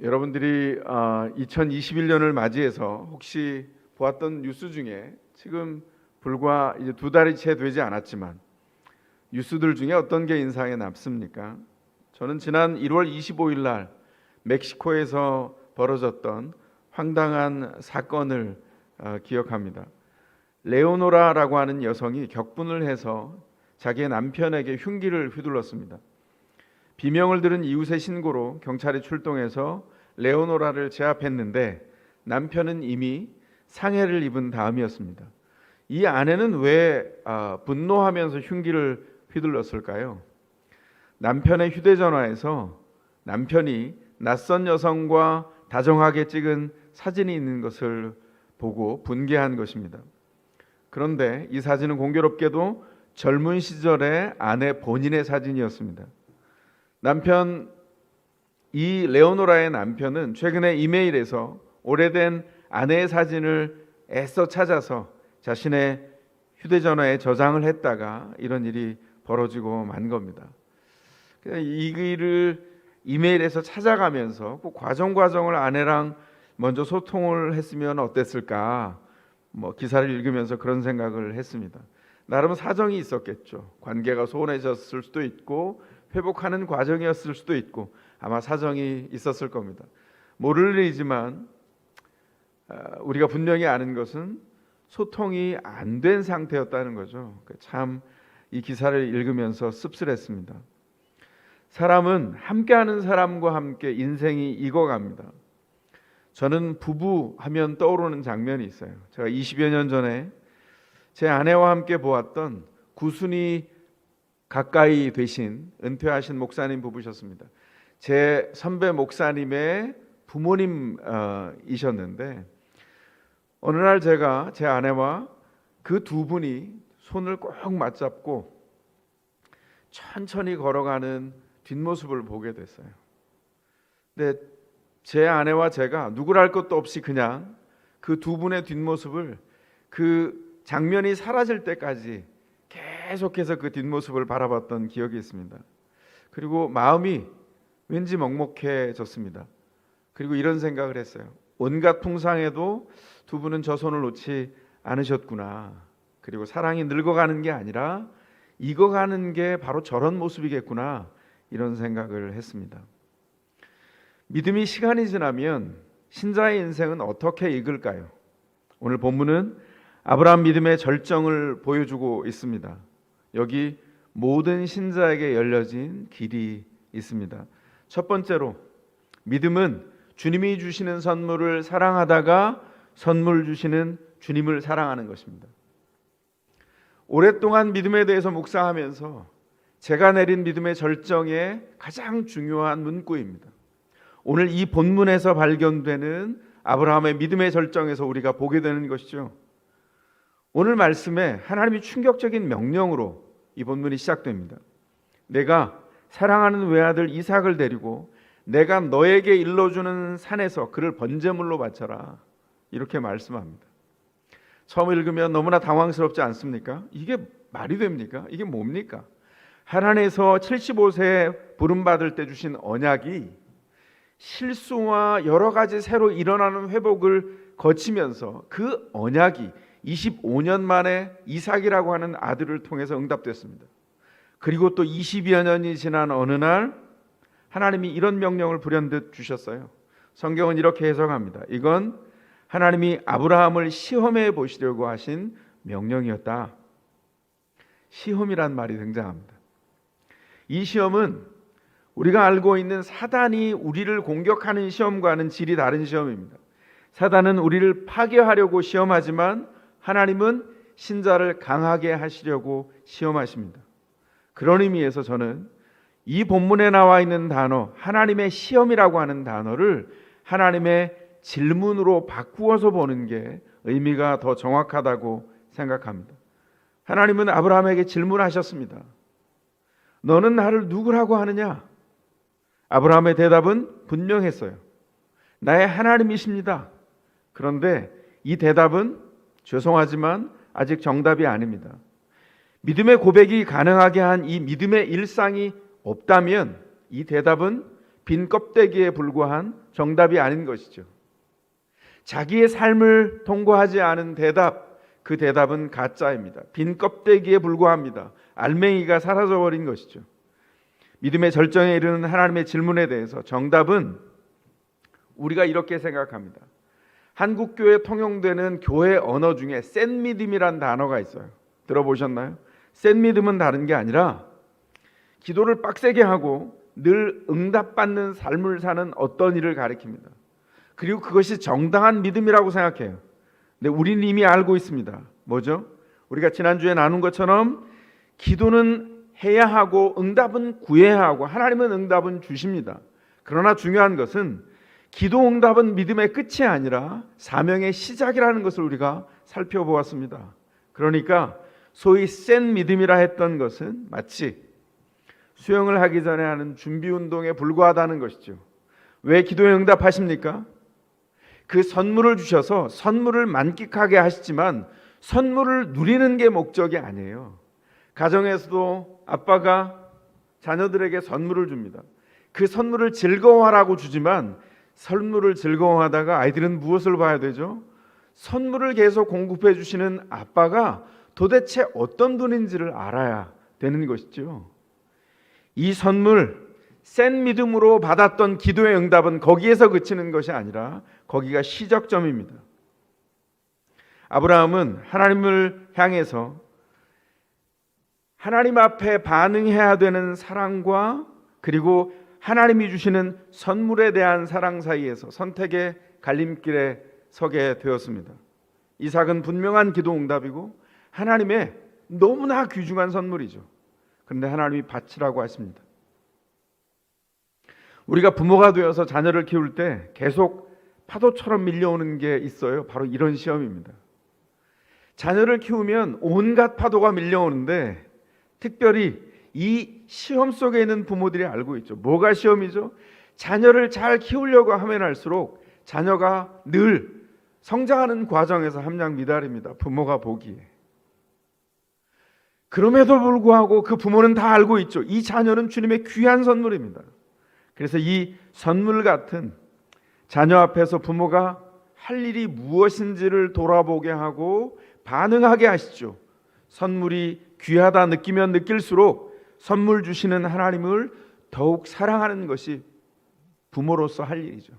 여러분들이 2021년을 맞이해서 혹시 보았던 뉴스 중에 지금 불과 이제 두 달이 채 되지 않았지만 뉴스들 중에 어떤 게 인상에 남습니까? 저는 지난 1월 25일 날 멕시코에서 벌어졌던 황당한 사건을 어, 기억합니다. 레오노라라고 하는 여성이 격분을 해서 자기의 남편에게 흉기를 휘둘렀습니다. 비명을 들은 이웃의 신고로 경찰이 출동해서 레오노라를 제압했는데 남편은 이미 상해를 입은 다음이었습니다. 이 아내는 왜 아, 분노하면서 흉기를 휘둘렀을까요? 남편의 휴대전화에서 남편이 낯선 여성과 다정하게 찍은 사진이 있는 것을 보고 분개한 것입니다. 그런데 이 사진은 공교롭게도 젊은 시절의 아내 본인의 사진이었습니다. 남편 이 레오노라의 남편은 최근에 이메일에서 오래된 아내의 사진을 애써 찾아서 자신의 휴대전화에 저장을 했다가 이런 일이 벌어지고 만 겁니다. 이 글을 이메일에서 찾아가면서 그 과정 과정을 아내랑 먼저 소통을 했으면 어땠을까? 뭐 기사를 읽으면서 그런 생각을 했습니다. 나름 사정이 있었겠죠. 관계가 소원해졌을 수도 있고 회복하는 과정이었을 수도 있고 아마 사정이 있었을 겁니다. 모를 일이지만 아, 우리가 분명히 아는 것은 소통이 안 된 상태였다는 거죠. 참 이 기사를 읽으면서 씁쓸했습니다. 사람은 함께하는 사람과 함께 인생이 익어갑니다. 저는 부부 하면 떠오르는 장면이 있어요. 제가 20여 년 전에 제 아내와 함께 보았던 구순이 가까이 되신 은퇴하신 목사님 부부셨습니다. 제 선배 목사님의 부모님이셨는데 어느 날 제가 제 아내와 그 두 분이 손을 꼭 맞잡고 천천히 걸어가는 뒷모습을 보게 됐어요. 근데 제 아내와 제가 누구랄 것도 없이 그냥 그 두 분의 뒷모습을 그 장면이 사라질 때까지 계속해서 그 뒷모습을 바라봤던 기억이 있습니다. 그리고 마음이 왠지 먹먹해졌습니다. 그리고 이런 생각을 했어요. 온갖 풍상에도 두 분은 저 손을 놓지 않으셨구나. 그리고 사랑이 늙어가는 게 아니라 익어가는 게 바로 저런 모습이겠구나. 이런 생각을 했습니다. 믿음이 시간이 지나면 신자의 인생은 어떻게 익을까요? 오늘 본문은 아브라함 믿음의 절정을 보여주고 있습니다. 여기 모든 신자에게 열려진 길이 있습니다. 첫 번째로 믿음은 주님이 주시는 선물을 사랑하다가 선물 주시는 주님을 사랑하는 것입니다. 오랫동안 믿음에 대해서 묵상하면서 제가 내린 믿음의 절정의 가장 중요한 문구입니다. 오늘 이 본문에서 발견되는 아브라함의 믿음의 절정에서 우리가 보게 되는 것이죠. 오늘 말씀에 하나님이 충격적인 명령으로 이 본문이 시작됩니다. 내가 사랑하는 외아들 이삭을 데리고 내가 너에게 일러주는 산에서 그를 번제물로 바쳐라. 이렇게 말씀합니다. 처음 읽으면 너무나 당황스럽지 않습니까? 이게 말이 됩니까? 이게 뭡니까? 하나님에서 75세에 부름받을 때 주신 언약이 실수와 여러 가지 새로 일어나는 회복을 거치면서 그 언약이 25년 만에 이삭이라고 하는 아들을 통해서 응답됐습니다. 그리고 또 20여 년이 지난 어느 날 하나님이 이런 명령을 불현듯 주셨어요. 성경은 이렇게 해석합니다. 이건 하나님이 아브라함을 시험해 보시려고 하신 명령이었다. 시험이란 말이 등장합니다. 이 시험은 우리가 알고 있는 사단이 우리를 공격하는 시험과는 질이 다른 시험입니다. 사단은 우리를 파괴하려고 시험하지만 하나님은 신자를 강하게 하시려고 시험하십니다. 그런 의미에서 저는 이 본문에 나와 있는 단어 하나님의 시험이라고 하는 단어를 하나님의 질문으로 바꾸어서 보는 게 의미가 더 정확하다고 생각합니다. 하나님은 아브라함에게 질문하셨습니다. 너는 나를 누구라고 하느냐? 아브라함의 대답은 분명했어요. 나의 하나님이십니다. 그런데 이 대답은 죄송하지만 아직 정답이 아닙니다. 믿음의 고백이 가능하게 한 이 믿음의 일상이 없다면 이 대답은 빈 껍데기에 불과한 정답이 아닌 것이죠. 자기의 삶을 통과하지 않은 대답, 그 대답은 가짜입니다. 빈 껍데기에 불과합니다. 알맹이가 사라져 버린 것이죠. 믿음의 절정에 이르는 하나님의 질문에 대해서 정답은 우리가 이렇게 생각합니다. 한국 교회 통용되는 교회 언어 중에 센 믿음이란 단어가 있어요. 들어보셨나요? 센 믿음은 다른 게 아니라 기도를 빡세게 하고 늘 응답받는 삶을 사는 어떤 일을 가리킵니다. 그리고 그것이 정당한 믿음이라고 생각해요. 근데 우리는 이미 알고 있습니다. 뭐죠? 우리가 지난주에 나눈 것처럼 기도는 해야 하고 응답은 구해야 하고 하나님은 응답은 주십니다. 그러나 중요한 것은 기도 응답은 믿음의 끝이 아니라 사명의 시작이라는 것을 우리가 살펴보았습니다. 그러니까 소위 센 믿음이라 했던 것은 마치 수영을 하기 전에 하는 준비 운동에 불과하다는 것이죠. 왜 기도에 응답하십니까? 그 선물을 주셔서 선물을 만끽하게 하시지만 선물을 누리는 게 목적이 아니에요. 가정에서도 아빠가 자녀들에게 선물을 줍니다. 그 선물을 즐거워하라고 주지만 선물을 즐거워하다가 아이들은 무엇을 봐야 되죠? 선물을 계속 공급해 주시는 아빠가 도대체 어떤 분인지를 알아야 되는 것이죠. 이 선물 센 믿음으로 받았던 기도의 응답은 거기에서 그치는 것이 아니라 거기가 시작점입니다. 아브라함은 하나님을 향해서 하나님 앞에 반응해야 되는 사랑과 그리고 하나님이 주시는 선물에 대한 사랑 사이에서 선택의 갈림길에 서게 되었습니다. 이삭은 분명한 기도 응답이고 하나님의 너무나 귀중한 선물이죠. 그런데 하나님이 바치라고 하십니다. 우리가 부모가 되어서 자녀를 키울 때 계속 파도처럼 밀려오는 게 있어요. 바로 이런 시험입니다. 자녀를 키우면 온갖 파도가 밀려오는데 특별히 이 시험 속에 있는 부모들이 알고 있죠. 뭐가 시험이죠? 자녀를 잘 키우려고 하면 할수록 자녀가 늘 성장하는 과정에서 함량 미달입니다. 부모가 보기에. 그럼에도 불구하고 그 부모는 다 알고 있죠. 이 자녀는 주님의 귀한 선물입니다. 그래서 이 선물 같은 자녀 앞에서 부모가 할 일이 무엇인지를 돌아보게 하고 반응하게 하시죠. 선물이 귀하다 느끼면 느낄수록 선물 주시는 하나님을 더욱 사랑하는 것이 부모로서 할 일이죠.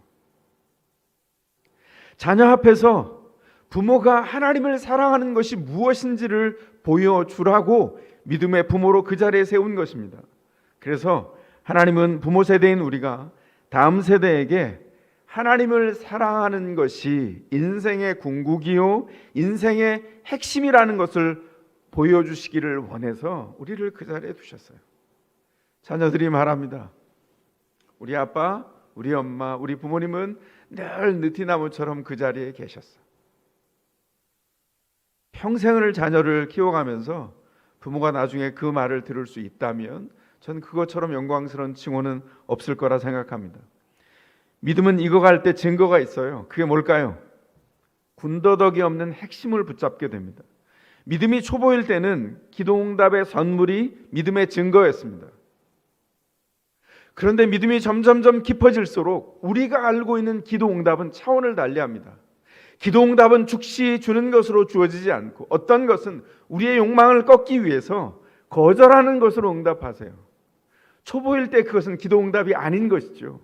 자녀 앞에서 부모가 하나님을 사랑하는 것이 무엇인지를 보여주라고 믿음의 부모로 그 자리에 세운 것입니다. 그래서 하나님은 부모 세대인 우리가 다음 세대에게 하나님을 사랑하는 것이 인생의 궁극이요, 인생의 핵심이라는 것을 보여주시기를 원해서 우리를 그 자리에 두셨어요. 자녀들이 말합니다. 우리 아빠, 우리 엄마, 우리 부모님은 늘 느티나무처럼 그 자리에 계셨어. 평생을 자녀를 키워가면서 부모가 나중에 그 말을 들을 수 있다면 전 그것처럼 영광스러운 칭호는 없을 거라 생각합니다. 믿음은 익어갈 때 증거가 있어요. 그게 뭘까요? 군더더기 없는 핵심을 붙잡게 됩니다. 믿음이 초보일 때는 기도응답의 선물이 믿음의 증거였습니다. 그런데 믿음이 점점점 깊어질수록 우리가 알고 있는 기도응답은 차원을 달리합니다. 기도응답은 즉시 주는 것으로 주어지지 않고 어떤 것은 우리의 욕망을 꺾기 위해서 거절하는 것으로 응답하세요. 초보일 때 그것은 기도응답이 아닌 것이죠.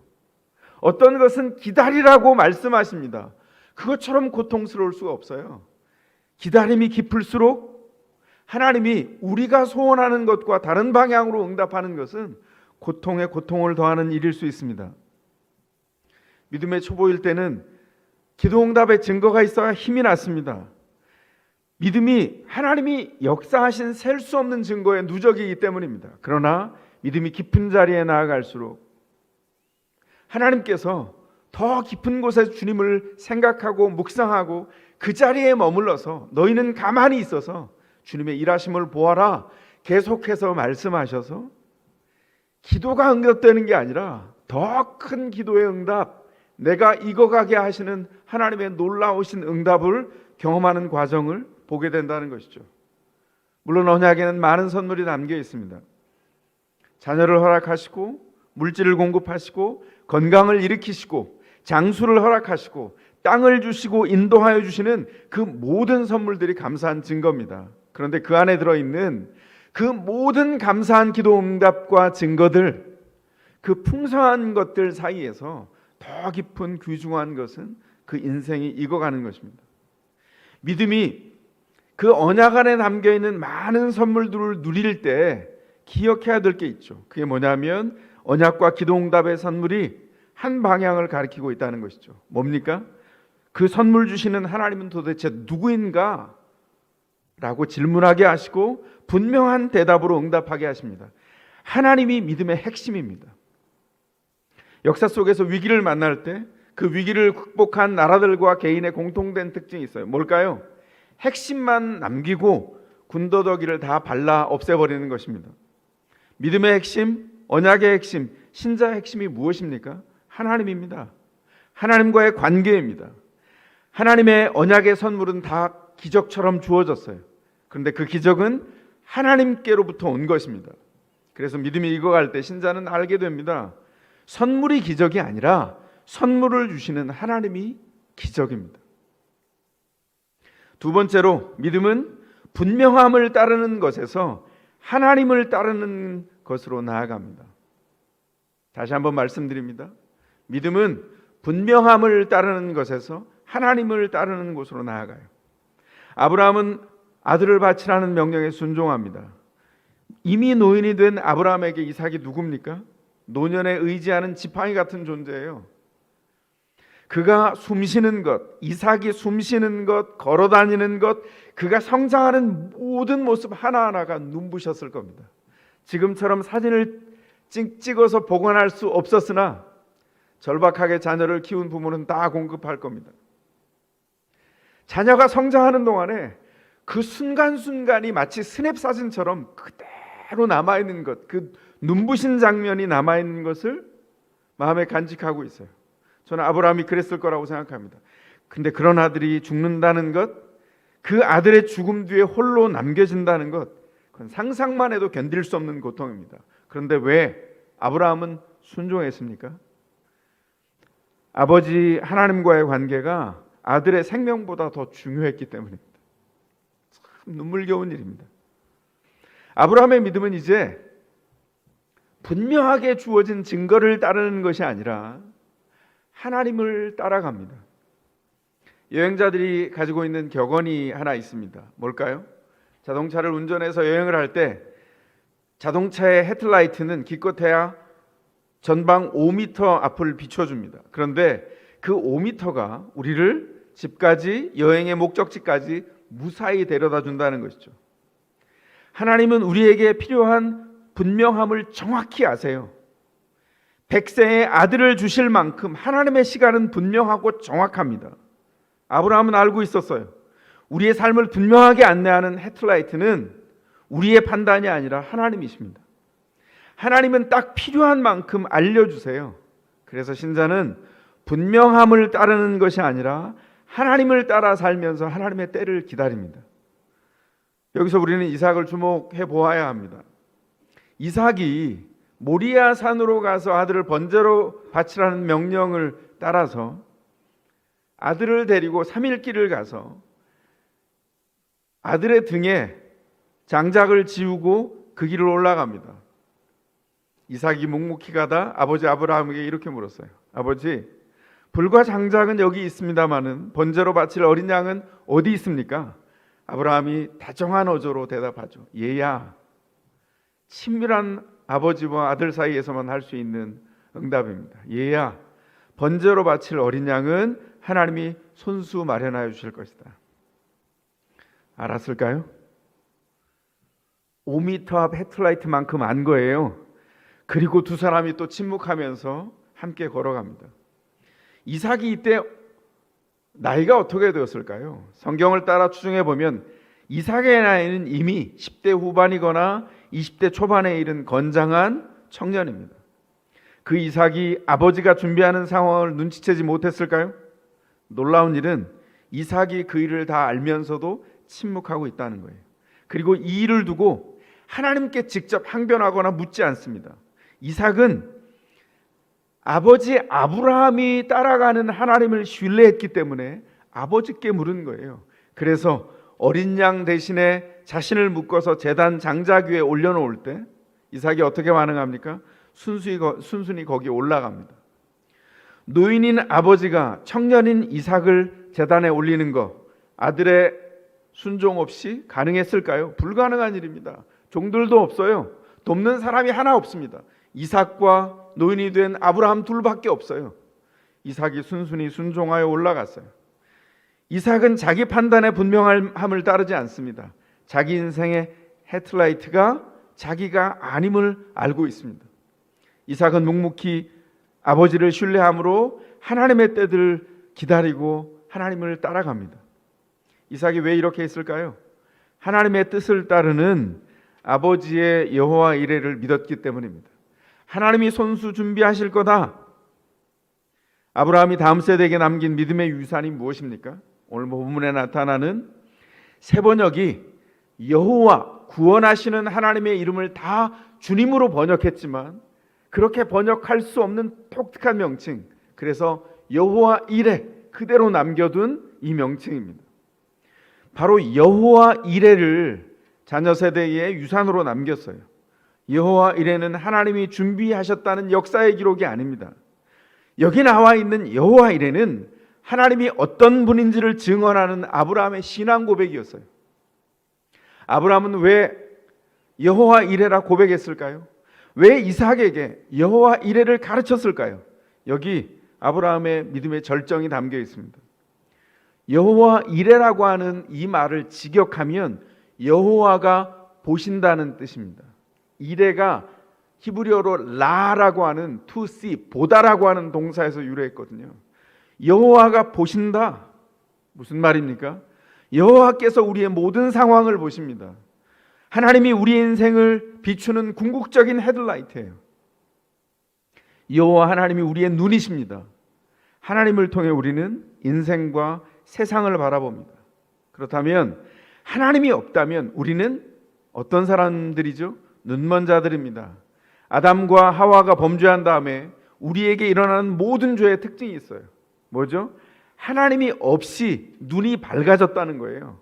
어떤 것은 기다리라고 말씀하십니다. 그것처럼 고통스러울 수가 없어요. 기다림이 깊을수록 하나님이 우리가 소원하는 것과 다른 방향으로 응답하는 것은 고통에 고통을 더하는 일일 수 있습니다. 믿음의 초보일 때는 기도 응답의 증거가 있어야 힘이 났습니다. 믿음이 하나님이 역사하신 셀 수 없는 증거의 누적이기 때문입니다. 그러나 믿음이 깊은 자리에 나아갈수록 하나님께서 더 깊은 곳에 주님을 생각하고 묵상하고 그 자리에 머물러서 너희는 가만히 있어서 주님의 일하심을 보아라 계속해서 말씀하셔서 기도가 응답되는 게 아니라 더 큰 기도의 응답 내가 익어가게 하시는 하나님의 놀라우신 응답을 경험하는 과정을 보게 된다는 것이죠. 물론 언약에는 많은 선물이 담겨 있습니다. 자녀를 허락하시고 물질을 공급하시고 건강을 일으키시고 장수를 허락하시고 땅을 주시고 인도하여 주시는 그 모든 선물들이 감사한 증거입니다. 그런데 그 안에 들어 있는 그 모든 감사한 기도 응답과 증거들 그 풍성한 것들 사이에서 더 깊은 귀중한 것은 그 인생이 익어가는 것입니다. 믿음이 그 언약 안에 담겨 있는 많은 선물들을 누릴 때 기억해야 될 게 있죠. 그게 뭐냐면 언약과 기도 응답의 선물이 한 방향을 가리키고 있다는 것이죠. 뭡니까? 그 선물 주시는 하나님은 도대체 누구인가? 라고 질문하게 하시고 분명한 대답으로 응답하게 하십니다. 하나님이 믿음의 핵심입니다. 역사 속에서 위기를 만날 때 그 위기를 극복한 나라들과 개인의 공통된 특징이 있어요. 뭘까요? 핵심만 남기고 군더더기를 다 발라 없애버리는 것입니다. 믿음의 핵심, 언약의 핵심, 신자의 핵심이 무엇입니까? 하나님입니다. 하나님과의 관계입니다. 하나님의 언약의 선물은 다 기적처럼 주어졌어요. 그런데 그 기적은 하나님께로부터 온 것입니다. 그래서 믿음이 익어갈 때 신자는 알게 됩니다. 선물이 기적이 아니라 선물을 주시는 하나님이 기적입니다. 두 번째로 믿음은 분명함을 따르는 것에서 하나님을 따르는 것으로 나아갑니다. 다시 한번 말씀드립니다. 믿음은 분명함을 따르는 것에서 하나님을 따르는 곳으로 나아가요. 아브라함은 아들을 바치라는 명령에 순종합니다. 이미 노인이 된 아브라함에게 이삭이 누굽니까? 노년에 의지하는 지팡이 같은 존재예요. 그가 숨쉬는 것, 이삭이 숨쉬는 것, 걸어 다니는 것, 그가 성장하는 모든 모습 하나하나가 눈부셨을 겁니다. 지금처럼 사진을 찍, 찍어서 보관할 수 없었으나 절박하게 자녀를 키운 부모는 다 공급할 겁니다. 자녀가 성장하는 동안에 그 순간순간이 마치 스냅 사진처럼 그대로 남아 있는 것, 그 눈부신 장면이 남아 있는 것을 마음에 간직하고 있어요. 저는 아브라함이 그랬을 거라고 생각합니다. 근데 그런 아들이 죽는다는 것, 그 아들의 죽음 뒤에 홀로 남겨진다는 것, 그건 상상만 해도 견딜 수 없는 고통입니다. 그런데 왜 아브라함은 순종했습니까? 아버지 하나님과의 관계가 아들의 생명보다 더 중요했기 때문입니다. 참 눈물겨운 일입니다. 아브라함의 믿음은 이제 분명하게 주어진 증거를 따르는 것이 아니라 하나님을 따라갑니다. 여행자들이 가지고 있는 격언이 하나 있습니다. 뭘까요? 자동차를 운전해서 여행을 할 때 자동차의 헤드라이트는 기껏해야 전방 5m 앞을 비춰줍니다. 그런데 그 5m가 우리를 집까지 여행의 목적지까지 무사히 데려다 준다는 것이죠. 하나님은 우리에게 필요한 분명함을 정확히 아세요. 백세의 아들을 주실 만큼 하나님의 시간은 분명하고 정확합니다. 아브라함은 알고 있었어요. 우리의 삶을 분명하게 안내하는 헤드라이트는 우리의 판단이 아니라 하나님이십니다. 하나님은 딱 필요한 만큼 알려주세요. 그래서 신자는 분명함을 따르는 것이 아니라 하나님을 따라 살면서 하나님의 때를 기다립니다. 여기서 우리는 이삭을 주목해 보아야 합니다. 이삭이 모리아 산으로 가서 아들을 번제로 바치라는 명령을 따라서 아들을 데리고 3일 길을 가서 아들의 등에 장작을 지우고 그 길을 올라갑니다. 이삭이 묵묵히 가다 아버지 아브라함에게 이렇게 물었어요. 아버지, 불과 장작은 여기 있습니다마는 번제로 바칠 어린 양은 어디 있습니까? 아브라함이 다정한 어조로 대답하죠. 얘야, 친밀한 아버지와 아들 사이에서만 할 수 있는 응답입니다. 얘야, 번제로 바칠 어린 양은 하나님이 손수 마련하여 주실 것이다. 알았을까요? 5m 앞 헤드라이트만큼 안 거예요. 그리고 두 사람이 또 침묵하면서 함께 걸어갑니다. 이삭이 이때 나이가 어떻게 되었을까요? 성경을 따라 추정해 보면 이삭의 나이는 이미 10대 후반이거나 20대 초반에 이른 건장한 청년입니다. 그 이삭이 아버지가 준비하는 상황을 눈치채지 못했을까요? 놀라운 일은 이삭이 그 일을 다 알면서도 침묵하고 있다는 거예요. 그리고 이 일을 두고 하나님께 직접 항변하거나 묻지 않습니다. 이삭은 아버지 아브라함이 따라가는 하나님을 신뢰했기 때문에 아버지께 물은 거예요. 그래서 어린 양 대신에 자신을 묶어서 제단 장작 위에 올려놓을 때 이삭이 어떻게 반응합니까? 순순히, 거- 순순히 거기에 올라갑니다. 노인인 아버지가 청년인 이삭을 제단에 올리는 것 아들의 순종 없이 가능했을까요? 불가능한 일입니다. 종들도 없어요. 돕는 사람이 하나 없습니다. 이삭과 노인이 된 아브라함 둘밖에 없어요. 이삭이 순순히 순종하여 올라갔어요. 이삭은 자기 판단의 분명함을 따르지 않습니다. 자기 인생의 헤틀라이트가 자기가 아님을 알고 있습니다. 이삭은 묵묵히 아버지를 신뢰함으로 하나님의 때를 기다리고 하나님을 따라갑니다. 이삭이 왜 이렇게 했을까요? 하나님의 뜻을 따르는 아버지의 여호와 이레를 믿었기 때문입니다. 하나님이 손수 준비하실 거다. 아브라함이 다음 세대에게 남긴 믿음의 유산이 무엇입니까? 오늘 본문에 나타나는 세 번역이 여호와 구원하시는 하나님의 이름을 다 주님으로 번역했지만 그렇게 번역할 수 없는 독특한 명칭. 그래서 여호와 이레 그대로 남겨둔 이 명칭입니다. 바로 여호와 이레를 자녀 세대의 유산으로 남겼어요. 여호와 이레는 하나님이 준비하셨다는 역사의 기록이 아닙니다. 여기 나와 있는 여호와 이레는 하나님이 어떤 분인지를 증언하는 아브라함의 신앙 고백이었어요. 아브라함은 왜 여호와 이레라 고백했을까요? 왜 이삭에게 여호와 이레를 가르쳤을까요? 여기 아브라함의 믿음의 절정이 담겨 있습니다. 여호와 이레라고 하는 이 말을 직역하면 여호와가 보신다는 뜻입니다. 이레가 히브리어로 라라고 하는 see 보다라고 하는 동사에서 유래했거든요. 여호와가 보신다. 무슨 말입니까? 여호와께서 우리의 모든 상황을 보십니다. 하나님이 우리 인생을 비추는 궁극적인 헤드라이트예요. 여호와 하나님이 우리의 눈이십니다. 하나님을 통해 우리는 인생과 세상을 바라봅니다. 그렇다면 하나님이 없다면 우리는 어떤 사람들이죠? 눈먼 자들입니다. 아담과 하와가 범죄한 다음에 우리에게 일어나는 모든 죄의 특징이 있어요. 뭐죠? 하나님이 없이 눈이 밝아졌다는 거예요.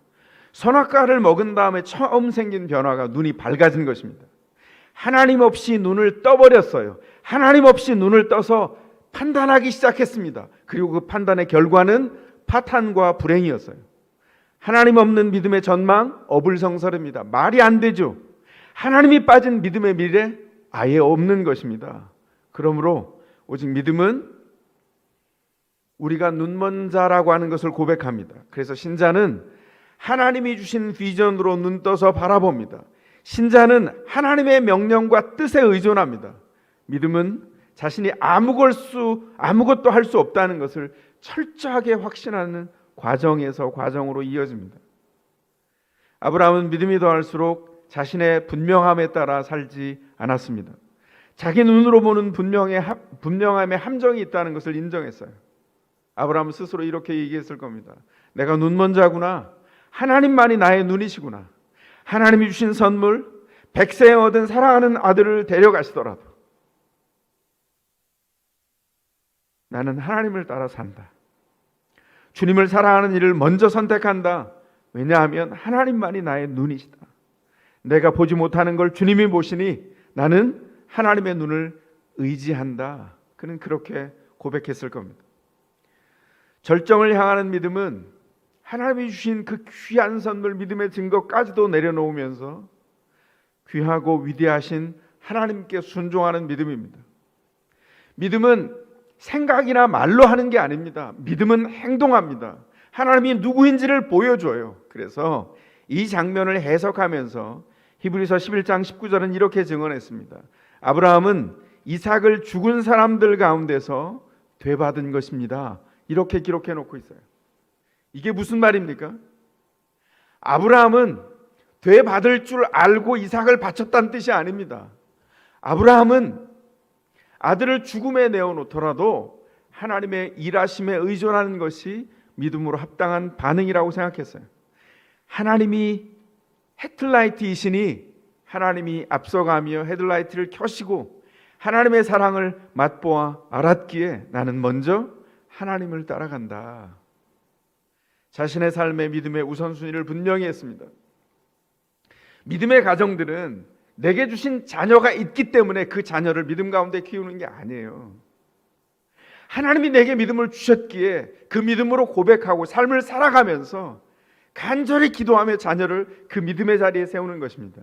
선악과를 먹은 다음에 처음 생긴 변화가 눈이 밝아진 것입니다. 하나님 없이 눈을 떠버렸어요. 하나님 없이 눈을 떠서 판단하기 시작했습니다. 그리고 그 판단의 결과는 파탄과 불행이었어요. 하나님 없는 믿음의 전망 어불성설입니다. 말이 안 되죠. 하나님이 빠진 믿음의 미래 아예 없는 것입니다. 그러므로 오직 믿음은 우리가 눈먼 자라고 하는 것을 고백합니다. 그래서 신자는 하나님이 주신 비전으로 눈 떠서 바라봅니다. 신자는 하나님의 명령과 뜻에 의존합니다. 믿음은 자신이 아무걸 수 아무것도 할 수 없다는 것을 철저하게 확신하는 과정에서 과정으로 이어집니다. 아브라함은 믿음이 더할수록 자신의 분명함에 따라 살지 않았습니다. 자기 눈으로 보는 분명의 함- 분명함의 함정이 있다는 것을 인정했어요. 아브라함은 스스로 이렇게 얘기했을 겁니다. 내가 눈먼 자구나. 하나님만이 나의 눈이시구나. 하나님이 주신 선물, 백세에 얻은 사랑하는 아들을 데려가시더라도 나는 하나님을 따라 산다. 주님을 사랑하는 일을 먼저 선택한다. 왜냐하면 하나님만이 나의 눈이시다. 내가 보지 못하는 걸 주님이 보시니 나는 하나님의 눈을 의지한다. 그는 그렇게 고백했을 겁니다. 절정을 향하는 믿음은 하나님이 주신 그 귀한 선물 믿음의 증거까지도 내려놓으면서 귀하고 위대하신 하나님께 순종하는 믿음입니다. 믿음은 생각이나 말로 하는 게 아닙니다. 믿음은 행동합니다. 하나님이 누구인지를 보여줘요. 그래서 이 장면을 해석하면서 히브리서 11장 19절은 이렇게 증언했습니다. 아브라함은 이삭을 죽은 사람들 가운데서 되받은 것입니다. 이렇게 기록해 놓고 있어요. 이게 무슨 말입니까? 아브라함은 되받을 줄 알고 이삭을 바쳤다는 뜻이 아닙니다. 아브라함은 아들을 죽음에 내어놓더라도 하나님의 일하심에 의존하는 것이 믿음으로 합당한 반응이라고 생각했어요. 하나님이 헤드라이트이시니 하나님이 앞서가며 헤드라이트를 켜시고 하나님의 사랑을 맛보아 알았기에 나는 먼저 하나님을 따라간다. 자신의 삶의 믿음의 우선순위를 분명히 했습니다. 믿음의 가정들은 내게 주신 자녀가 있기 때문에 그 자녀를 믿음 가운데 키우는 게 아니에요. 하나님이 내게 믿음을 주셨기에 그 믿음으로 고백하고 삶을 살아가면서 간절히 기도하며 자녀를 그 믿음의 자리에 세우는 것입니다.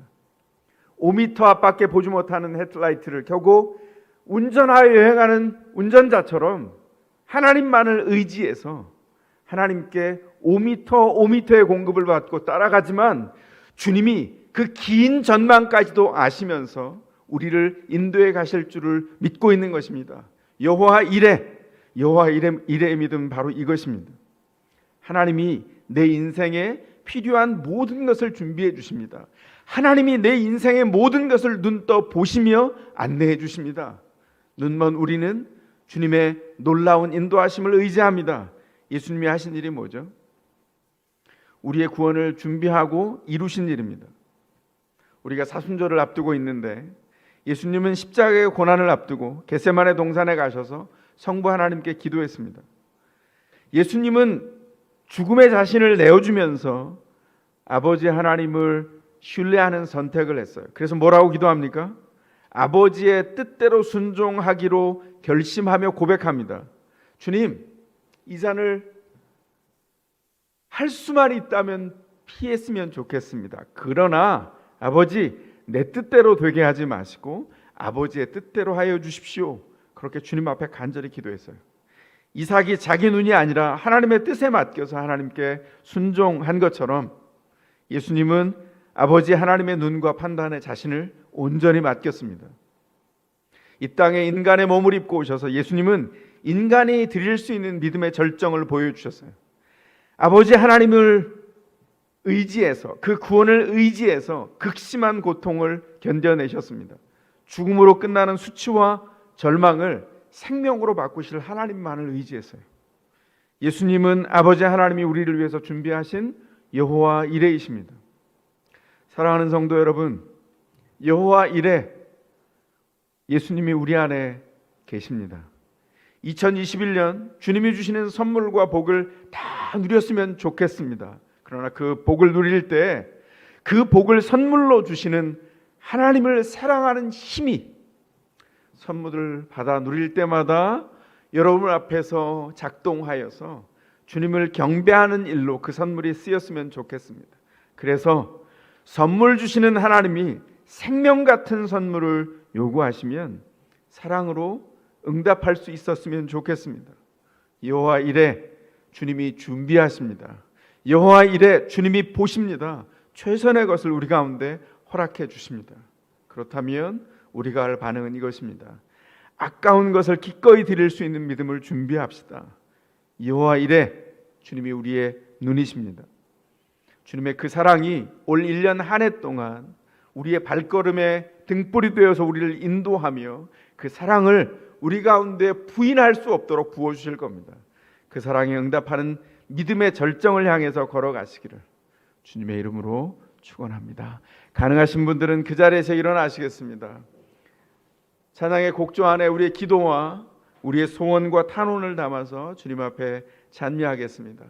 5미터 앞밖에 보지 못하는 헤드라이트를 켜고 운전하여 여행하는 운전자처럼 하나님만을 의지해서 하나님께 5미터 5미터의 공급을 받고 따라가지만 주님이 그 긴 전망까지도 아시면서 우리를 인도해 가실 줄을 믿고 있는 것입니다. 여호와 이레 여호와 이레 이레의 믿음 바로 이것입니다. 하나님이 내 인생에 필요한 모든 것을 준비해 주십니다. 하나님이 내 인생의 모든 것을 눈떠 보시며 안내해 주십니다. 눈먼 우리는 주님의 놀라운 인도하심을 의지합니다. 예수님이 하신 일이 뭐죠? 우리의 구원을 준비하고 이루신 일입니다. 우리가 사순절을 앞두고 있는데 예수님은 십자가의 고난을 앞두고 겟세만의 동산에 가셔서 성부 하나님께 기도했습니다. 예수님은 죽음의 자신을 내어주면서 아버지 하나님을 신뢰하는 선택을 했어요. 그래서 뭐라고 기도합니까? 아버지의 뜻대로 순종하기로 결심하며 고백합니다. 주님, 이 잔을 할 수만 있다면 피했으면 좋겠습니다. 그러나 아버지 내 뜻대로 되게 하지 마시고 아버지의 뜻대로 하여 주십시오. 그렇게 주님 앞에 간절히 기도했어요. 이삭이 자기 눈이 아니라 하나님의 뜻에 맡겨서 하나님께 순종한 것처럼 예수님은 아버지 하나님의 눈과 판단에 자신을 온전히 맡겼습니다. 이 땅에 인간의 몸을 입고 오셔서 예수님은 인간이 드릴 수 있는 믿음의 절정을 보여주셨어요. 아버지 하나님을 의지해서 그 구원을 의지해서 극심한 고통을 견뎌내셨습니다. 죽음으로 끝나는 수치와 절망을 생명으로 바꾸실 하나님만을 의지했어요. 예수님은 아버지 하나님이 우리를 위해서 준비하신 여호와 이레이십니다. 사랑하는 성도 여러분, 여호와 이레 예수님이 우리 안에 계십니다. 2021년 주님이 주시는 선물과 복을 다 누렸으면 좋겠습니다. 그러나 그 복을 누릴 때 그 복을 선물로 주시는 하나님을 사랑하는 힘이 선물을 받아 누릴 때마다 여러분 앞에서 작동하여서 주님을 경배하는 일로 그 선물이 쓰였으면 좋겠습니다. 그래서 선물 주시는 하나님이 생명 같은 선물을 요구하시면 사랑으로 응답할 수 있었으면 좋겠습니다. 여호와 이래 주님이 준비하십니다. 여호와 이래 주님이 보십니다. 최선의 것을 우리 가운데 허락해 주십니다. 그렇다면 우리가 할 반응은 이것입니다. 아까운 것을 기꺼이 드릴 수 있는 믿음을 준비합시다. 여호와 이래 주님이 우리의 눈이십니다. 주님의 그 사랑이 올 1년 한 해 동안 우리의 발걸음에 등불이 되어서 우리를 인도하며 그 사랑을 우리 가운데 부인할 수 없도록 부어 주실 겁니다. 그 사랑에 응답하는 믿음의 절정을 향해서 걸어가시기를 주님의 이름으로 축원합니다. 가능하신 분들은 그 자리에서 일어나시겠습니다. 찬양의 곡조 안에 우리의 기도와 우리의 소원과 탄원을 담아서 주님 앞에 찬미하겠습니다.